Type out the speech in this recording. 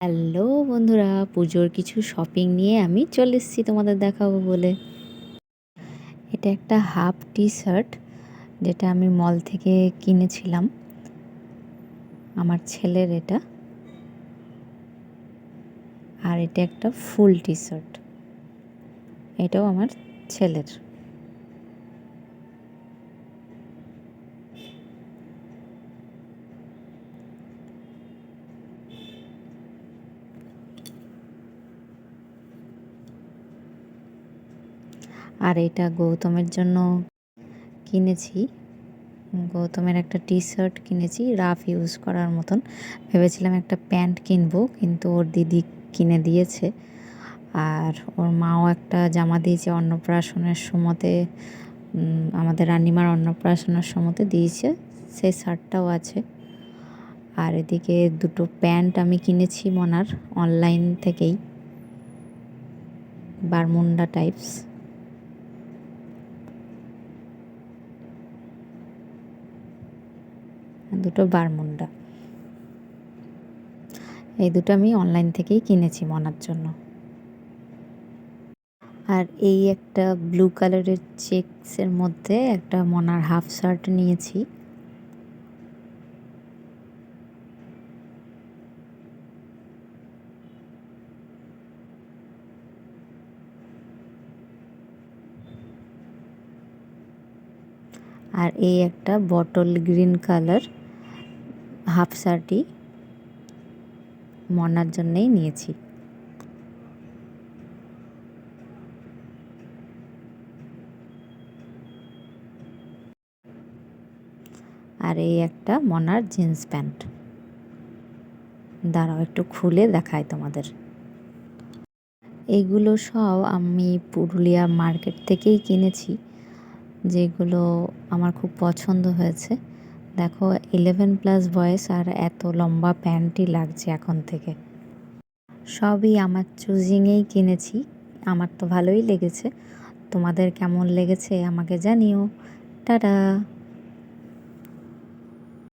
Hello বন্ধুরা, পুজোর কিছু শপিং নিয়ে আমি চলে এসেছি তোমাদের দেখাবো বলে। এটা একটা হাফ টি শার্ট যেটা আমি মল থেকে কিনেছিলাম। আমার ছেলের এটা। আর এটা একটা ফুল টি শার্ট এটাও আমার ছেলের। আর এটা গৌতমের জন্য কিনেছি। গৌতমের একটা টি শার্ট কিনেছি রাফ ইউজ করার মতন। ভেবেছিলাম একটা প্যান্ট কিনবো, কিন্তু ওর দিদি কিনে দিয়েছে। আর ওর মাও একটা জামা দিয়েছে অন্নপ্রাশনের সময়তে আমাদের রানিমার অন্নপ্রাশনের সময়তে দিয়েছে, সেই শার্টটাও আছে। আর এদিকে দুটো প্যান্ট আমি কিনেছি মনার অনলাইন থেকেই। বারমুন্ডা টাইপস দুটো বারমুন্ডা এই দুটো আমি অনলাইন থেকেই কিনেছি মনার জন্য। আর এই একটা ব্লু কালারের চেকসের মধ্যে একটা মনার হাফ শার্ট নিয়েছি। আর এই একটা বটল গ্রিন কালার হাফ শার্টই মনার জন্যেই নিয়েছি। আর এই একটা মনার জিন্স প্যান্ট দাঁড়াও, একটু খুলে দেখায় তোমাদের। এইগুলো সব আমি পুরুলিয়া মার্কেট থেকেই কিনেছি। যেগুলো আমার খুব পছন্দ হয়েছে। দেখো ইলেভেন প্লাস বয়স আর এত লম্বা প্যান্টই লাগছে এখন থেকে। সবই আমার চুজিংয়েই কিনেছি। আমার তো ভালোই লেগেছে। তোমাদের কেমন লেগেছে আমাকে জানিও। টাটা!